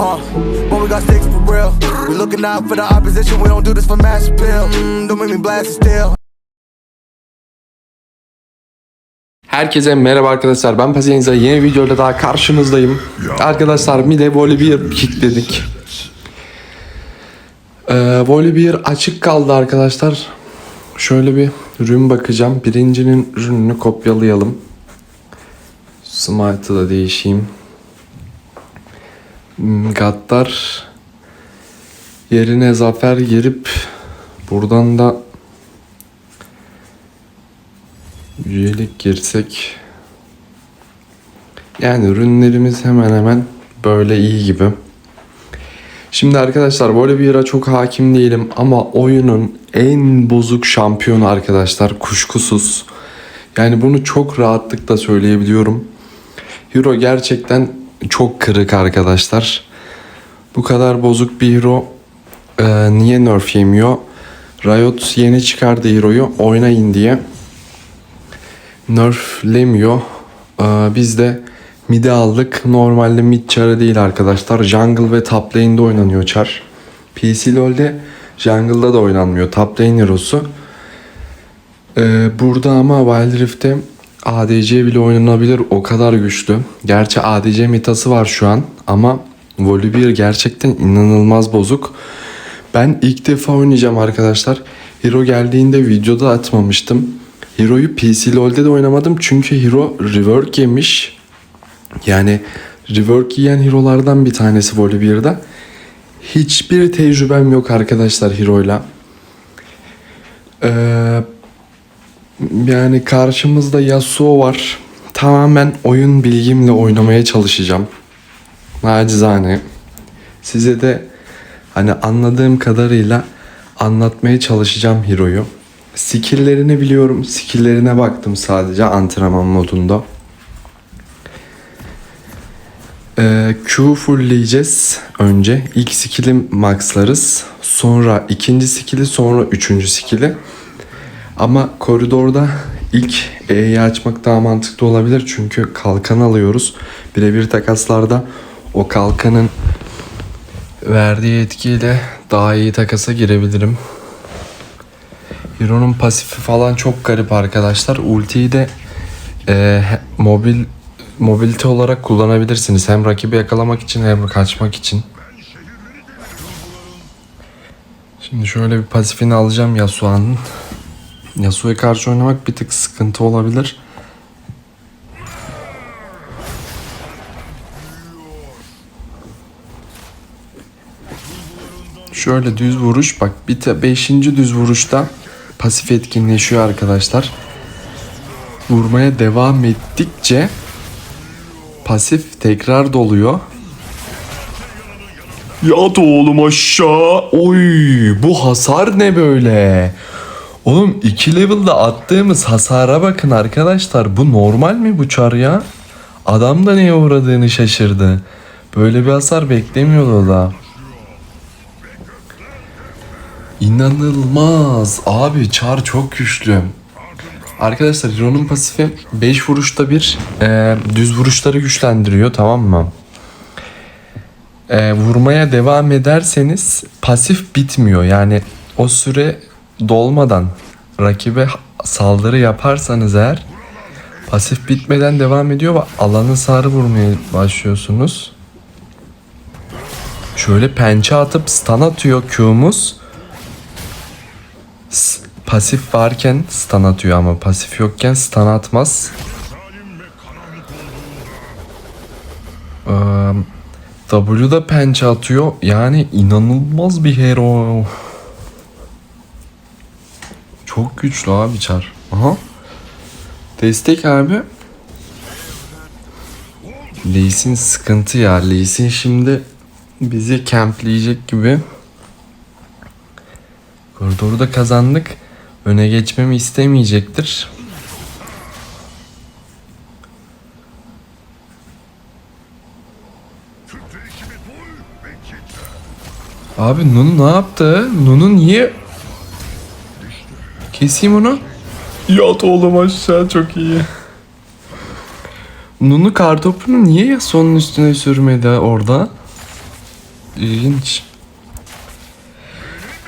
Uh, when we got sticks for real. We looking out for the opposition. We don't do this for mass appeal. Mm, don't make me blast it still. Herkese merhaba arkadaşlar ben Pazienza yeni videoda daha karşınızdayım. Arkadaşlar bir de Volibear kilitledik. Ee, Volibear açık kaldı arkadaşlar. Şöyle bir ürün bakacağım. Birincinin ürününü kopyalayalım. Smite'ı da değişeyim. Gaddar yerine zafer girip buradan da üyelik girsek yani ürünlerimiz hemen hemen böyle iyi gibi. Şimdi arkadaşlar Volibear'a çok hakim değilim ama oyunun en bozuk şampiyonu arkadaşlar kuşkusuz. Yani bunu çok rahatlıkla söyleyebiliyorum. Hero gerçekten çok kırık arkadaşlar. Bu kadar bozuk bir hero e, niye nerf yemiyor? Riot yeni çıkardı hero'yu oynayın diye nerflemiyor. Ee, biz de mid'i aldık. Normalde mid çarı değil arkadaşlar. Jungle ve top lane'de oynanıyor çar. PC LoL'de jungle'da da oynanmıyor. Top lane hero'su. Ee, burada ama Wild Rift'te ADC bile oynanabilir. O kadar güçlü. Gerçi ADC metası var şu an ama Volibear gerçekten inanılmaz bozuk. Ben ilk defa oynayacağım arkadaşlar. Hero geldiğinde videoda atmamıştım. Hero'yu PC LoL'de de oynamadım çünkü Hero rework yemiş. Yani rework yiyen hero'lardan bir tanesi Volibear'da. Hiçbir tecrübem yok arkadaşlar Hero'yla. Ee, yani karşımızda Yasuo var. Tamamen oyun bilgimle oynamaya çalışacağım. Nacizane. Size de hani anladığım kadarıyla anlatmaya çalışacağım Hero'yu. Skill'lerini biliyorum. Skill'lerine baktım sadece antrenman modunda. Ee, Q fullleyeceğiz önce. İlk skill'i maxlarız. Sonra ikinci skill'i sonra üçüncü skill'i. Ama koridorda ilk E'yi açmak daha mantıklı olabilir. Çünkü kalkan alıyoruz. Birebir takaslarda o kalkanın verdiği etkiyle daha iyi takasa girebilirim. Hero'nun pasifi falan çok garip arkadaşlar. Ultiyi de e, mobil mobilite olarak kullanabilirsiniz. Hem rakibi yakalamak için hem kaçmak için. Şimdi şöyle bir pasifini alacağım Yasuo'nun. Yasuo'ya karşı oynamak bir tık sıkıntı olabilir. Şöyle düz vuruş bak bir te, beşinci düz vuruşta pasif etkinleşiyor arkadaşlar. Vurmaya devam ettikçe pasif tekrar doluyor. Yat oğlum aşağı. Oy bu hasar ne böyle? Oğlum 2 level'da attığımız hasara bakın arkadaşlar. Bu normal mi bu çar ya? Adam da neye uğradığını şaşırdı. Böyle bir hasar beklemiyordu da. İnanılmaz. Abi çar çok güçlü. Arkadaşlar Hero'nun pasifi 5 vuruşta bir e, düz vuruşları güçlendiriyor tamam mı? E, vurmaya devam ederseniz pasif bitmiyor. Yani o süre dolmadan rakibe saldırı yaparsanız eğer pasif bitmeden devam ediyor ve alanı sarı vurmaya başlıyorsunuz. Şöyle pençe atıp stun atıyor Q'muz. Pasif varken stun atıyor ama pasif yokken stun atmaz. Ee, W'da pençe atıyor. Yani inanılmaz bir hero. Çok güçlü abi çar. Aha. Destek abi. Lee Sin sıkıntı ya. Lee Sin şimdi bizi campleyecek gibi. Koridoru da kazandık. Öne geçmemi istemeyecektir. Abi Nunu ne yaptı? Nunu niye? Keseyim onu. Yat oğlum aşağı çok iyi. Nunu kartopunu niye Yasuo'nun üstüne sürmedi orada? İlginç.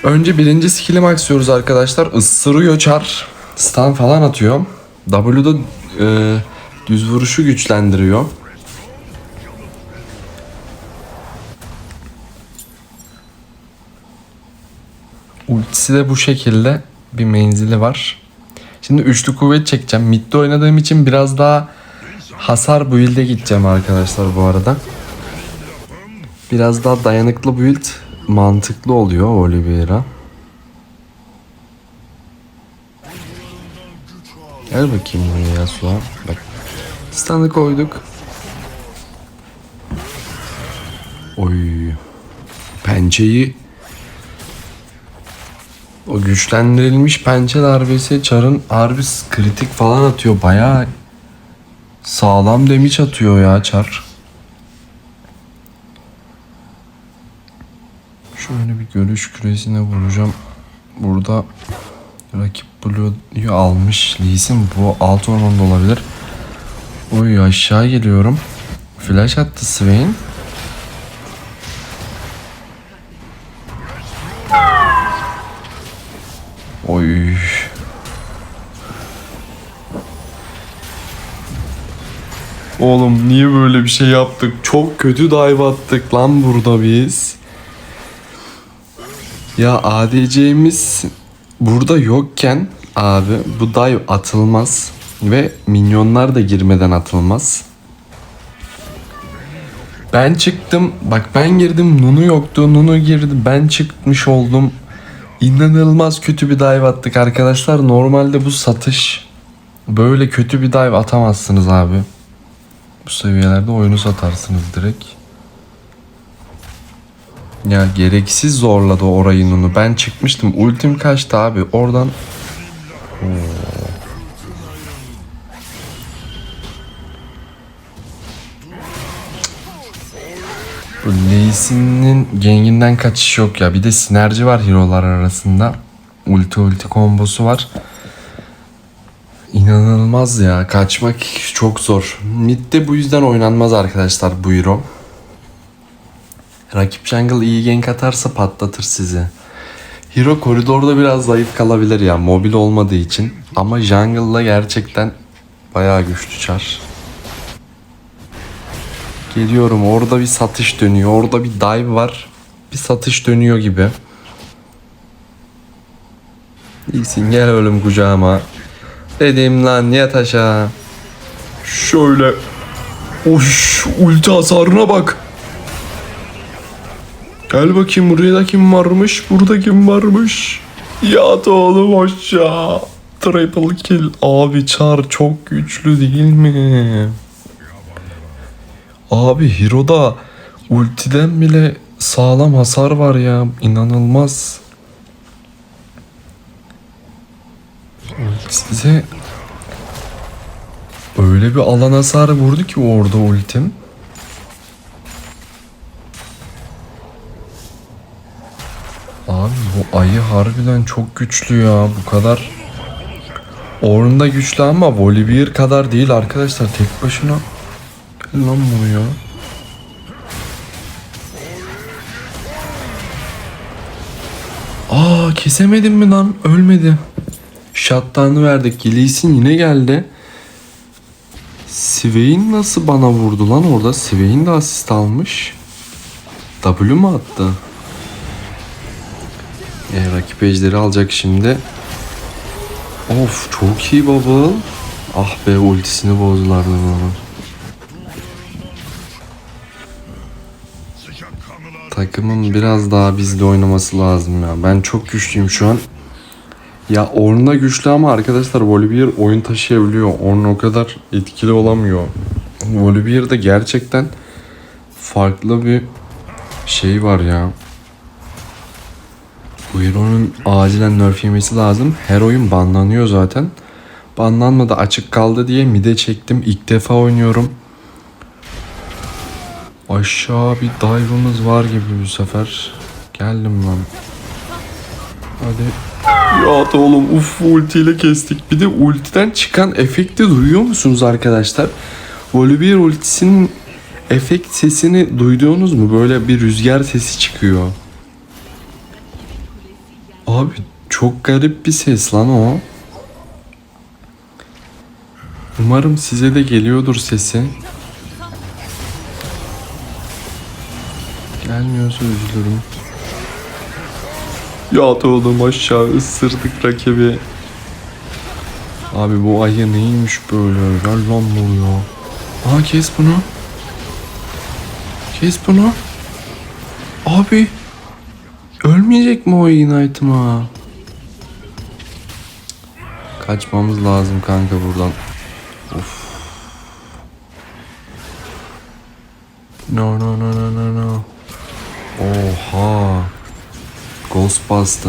Önce birinci skill'i maxlıyoruz arkadaşlar. Isırıyor çar. Stun falan atıyor. W'da e, düz vuruşu güçlendiriyor. Ultisi de bu şekilde bir menzili var. Şimdi üçlü kuvvet çekeceğim. Mid'de oynadığım için biraz daha hasar build'e gideceğim arkadaşlar bu arada. Biraz daha dayanıklı build mantıklı oluyor Oliveira. Gel bakayım buraya ya Suha. Bak. Stun'ı koyduk. Oy. Pençeyi o güçlendirilmiş pençe darbesi çarın harbi kritik falan atıyor. Bayağı sağlam demiş atıyor ya çar. Şöyle bir görüş küresine vuracağım. Burada rakip Blue'yu almış. Lee Sin bu alt ormanda olabilir. Oy aşağı geliyorum. Flash attı Swain. Oy. Oğlum niye böyle bir şey yaptık? Çok kötü dive attık lan burada biz. Ya ADC'miz burada yokken abi bu dive atılmaz ve minyonlar da girmeden atılmaz. Ben çıktım. Bak ben girdim. Nunu yoktu. Nunu girdi. Ben çıkmış oldum. İnanılmaz kötü bir dive attık arkadaşlar. Normalde bu satış böyle kötü bir dive atamazsınız abi. Bu seviyelerde oyunu satarsınız direkt. Ya gereksiz zorladı orayı Nunu. Ben çıkmıştım. Ultim kaçtı abi. Oradan Bu Lee'sinin genginden kaçış yok ya. Bir de sinerji var hero'lar arasında. Ulti ulti kombosu var. İnanılmaz ya. Kaçmak çok zor. Mid'de bu yüzden oynanmaz arkadaşlar bu hero. Rakip jungle iyi gank atarsa patlatır sizi. Hero koridorda biraz zayıf kalabilir ya mobil olmadığı için. Ama jungle'la gerçekten bayağı güçlü çar. Geliyorum orada bir satış dönüyor. Orada bir dive var. Bir satış dönüyor gibi. İyisin gel ölüm kucağıma. Dedim lan yat aşağı. Şöyle. Oş ulti hasarına bak. Gel bakayım buraya da kim varmış? Burada kim varmış? Yat oğlum aşağı. Triple kill. Abi çar çok güçlü değil mi? Abi Hero'da ultiden bile sağlam hasar var ya. İnanılmaz. Size öyle bir alan hasarı vurdu ki orada ultim. Abi bu ayı harbiden çok güçlü ya. Bu kadar Ornn da güçlü ama Volibear kadar değil arkadaşlar. Tek başına Lan buraya. Aa kesemedim mi lan? Ölmedi. Shutdown'ı verdik. Gillisin yine geldi. Swain nasıl bana vurdu lan orada? Swain de asist almış. W mu attı? E, rakip ejderi alacak şimdi. Of çok iyi bubble. Ah be ultisini bozdular da bana. Takımın biraz daha bizde oynaması lazım ya. Ben çok güçlüyüm şu an. Ya Ornn da güçlü ama arkadaşlar Volibear oyun taşıyabiliyor. Ornn o kadar etkili olamıyor. Volibear'da gerçekten farklı bir şey var ya. Bu hero'nun acilen nerf yemesi lazım. Her oyun banlanıyor zaten. Banlanmadı açık kaldı diye mide çektim. İlk defa oynuyorum. Aşağı bir dive'ımız var gibi bu sefer. Geldim lan. Hadi. Ya oğlum uf ultiyle kestik. Bir de ultiden çıkan efekti duyuyor musunuz arkadaşlar? Volibear ultisinin efekt sesini duyduğunuz mu? Böyle bir rüzgar sesi çıkıyor. Abi çok garip bir ses lan o. Umarım size de geliyordur sesi. Gelmiyorsa üzülürüm. Ya oğlum aşağı ısırdık rakibi. Abi bu ayı neymiş böyle? Gel lan buraya. Aa kes bunu. Kes bunu. Abi. Ölmeyecek mi o Ignite'ıma? Kaçmamız lazım kanka buradan. Of. No no no no no no. Oha. Ghost bastı.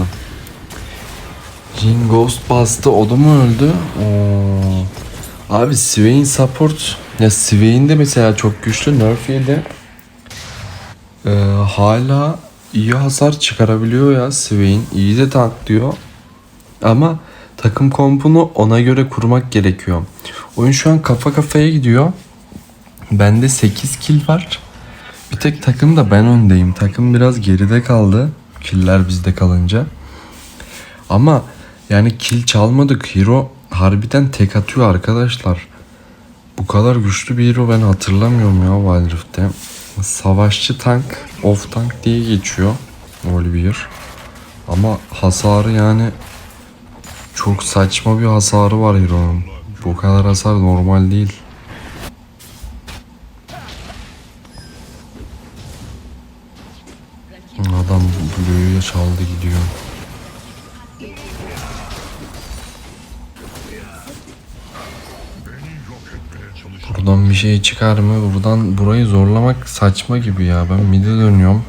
Jin Ghost bastı. O da mı öldü? Oo. Abi Swain support. Ya Swain de mesela çok güçlü. Nerf yedi. Ee, hala iyi hasar çıkarabiliyor ya Swain. İyi de tanklıyor. Ama takım kompunu ona göre kurmak gerekiyor. Oyun şu an kafa kafaya gidiyor. Bende 8 kill var. Bir tek takımda ben öndeyim. Takım biraz geride kaldı. Killer bizde kalınca. Ama yani kill çalmadık. Hero harbiden tek atıyor arkadaşlar. Bu kadar güçlü bir hero ben hatırlamıyorum ya Wild Rift'te. Savaşçı tank, off tank diye geçiyor Olivier. Ama hasarı yani çok saçma bir hasarı var Hero'nun. Bu kadar hasar normal değil. Blue'yu çaldı gidiyor. Buradan bir şey çıkar mı? Buradan burayı zorlamak saçma gibi ya. Ben mid'e dönüyorum.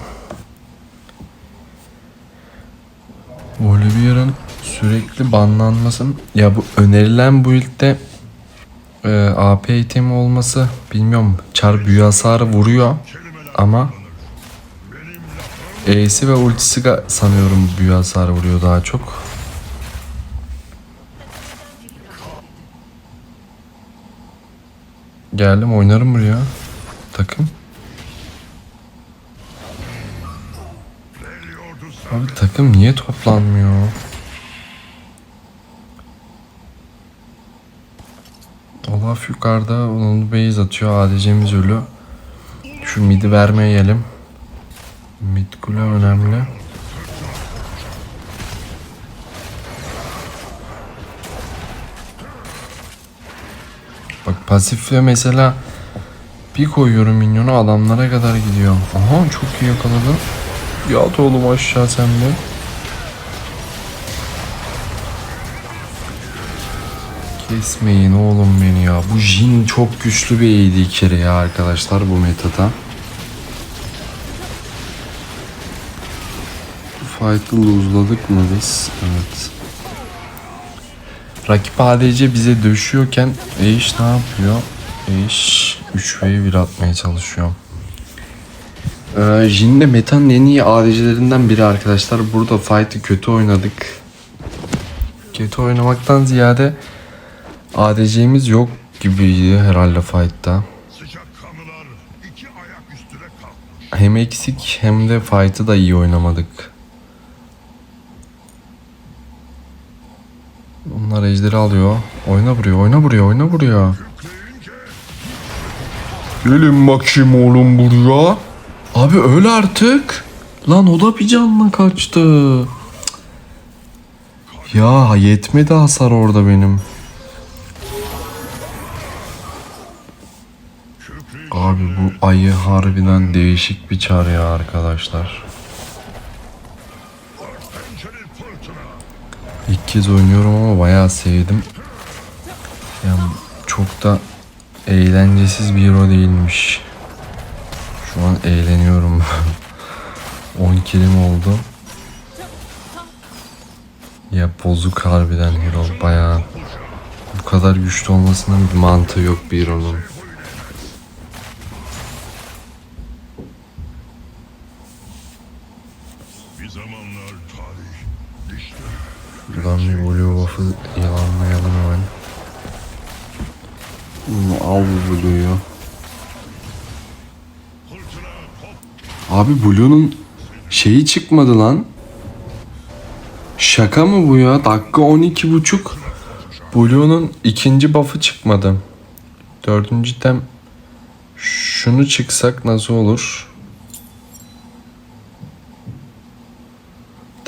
Olivier'ın sürekli banlanması ya bu önerilen build'de e, AP itemi olması bilmiyorum çar büyü hasarı vuruyor ama E'si ve ultisi sanıyorum büyü hasarı vuruyor daha çok. Geldim oynarım buraya. Takım. Abi takım niye toplanmıyor? Olaf yukarıda onu base atıyor. ADC'miz ölü. Şu midi vermeyelim. Mid kule önemli. Bak pasifle mesela bir koyuyorum minyonu adamlara kadar gidiyor. Aha çok iyi yakaladım. Yat oğlum aşağı sen de. Kesmeyin oğlum beni ya. Bu Jin çok güçlü bir AD kere ya arkadaşlar bu metada. Fight'ı luzladık mı biz? Evet. Rakip ADC bize döşüyorken Eish ne yapıyor? Eish 3 v 1 atmaya çalışıyor. Ee, Jin de metanın en iyi ADC'lerinden biri arkadaşlar. Burada fight'ı kötü oynadık. Kötü oynamaktan ziyade ADC'miz yok gibiydi herhalde fight'ta. Hem eksik hem de fight'ı da iyi oynamadık. Onlar ejderi alıyor. Oyna buraya, oyna buraya, oyna buraya. Gelin bakayım oğlum buraya. Abi öl artık. Lan o da bir canla kaçtı. Ya yetmedi hasar orada benim. Abi bu ayı harbiden değişik bir çar ya arkadaşlar. Kez oynuyorum ama bayağı sevdim. Yani çok da eğlencesiz bir hero değilmiş. Şu an eğleniyorum. 10 kilim oldu. Ya bozuk harbiden hero bayağı. Bu kadar güçlü olmasının bir mantığı yok bir hero'nun. Abi Blue'nun şeyi çıkmadı lan. Şaka mı bu ya? Dakika 12 buçuk. Blue'nun ikinci buff'ı çıkmadı. Dördüncü tem şunu çıksak nasıl olur?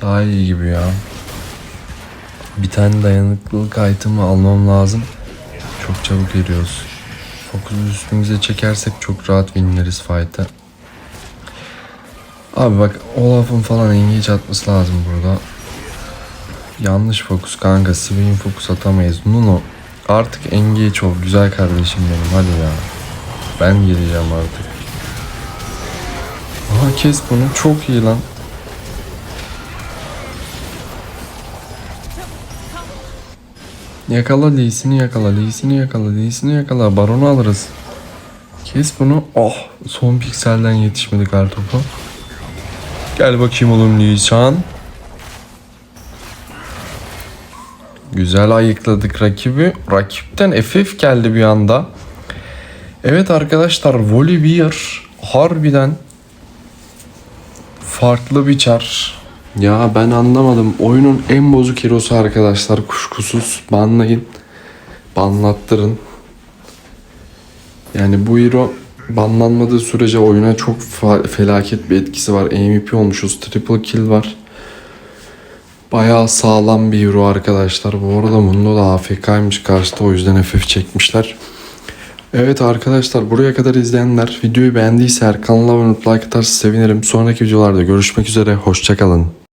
Daha iyi gibi ya. Bir tane dayanıklılık item'ı almam lazım. Çok çabuk eriyoruz. Fokusu üstümüze çekersek çok rahat winleriz fight'ı. Abi bak Olaf'ın falan engage atması lazım burada. Yanlış fokus kanka. Swain fokus atamayız. Nuno artık engage ol. Güzel kardeşim benim. Hadi ya. Ben gireceğim artık. Aha kes bunu. Çok iyi lan. Yakala Lee'sini yakala, Lee'sini yakala, Lee'sini yakala. Baron'u alırız. Kes bunu. Oh son pikselden yetişmedi kartopu. Gel bakayım oğlum Nisan. Güzel ayıkladık rakibi. Rakipten FF geldi bir anda. Evet arkadaşlar Volibear harbiden farklı bir çar. Ya ben anlamadım. Oyunun en bozuk hero'su arkadaşlar kuşkusuz. Banlayın. Banlattırın. Yani bu hero banlanmadığı sürece oyuna çok felaket bir etkisi var. MVP olmuşuz. Triple kill var. Bayağı sağlam bir hero arkadaşlar. Bu arada Mundo da AFK'ymış karşıda o yüzden FF çekmişler. Evet arkadaşlar buraya kadar izleyenler videoyu beğendiyse kanala abone like atarsa sevinirim. Sonraki videolarda görüşmek üzere. Hoşçakalın.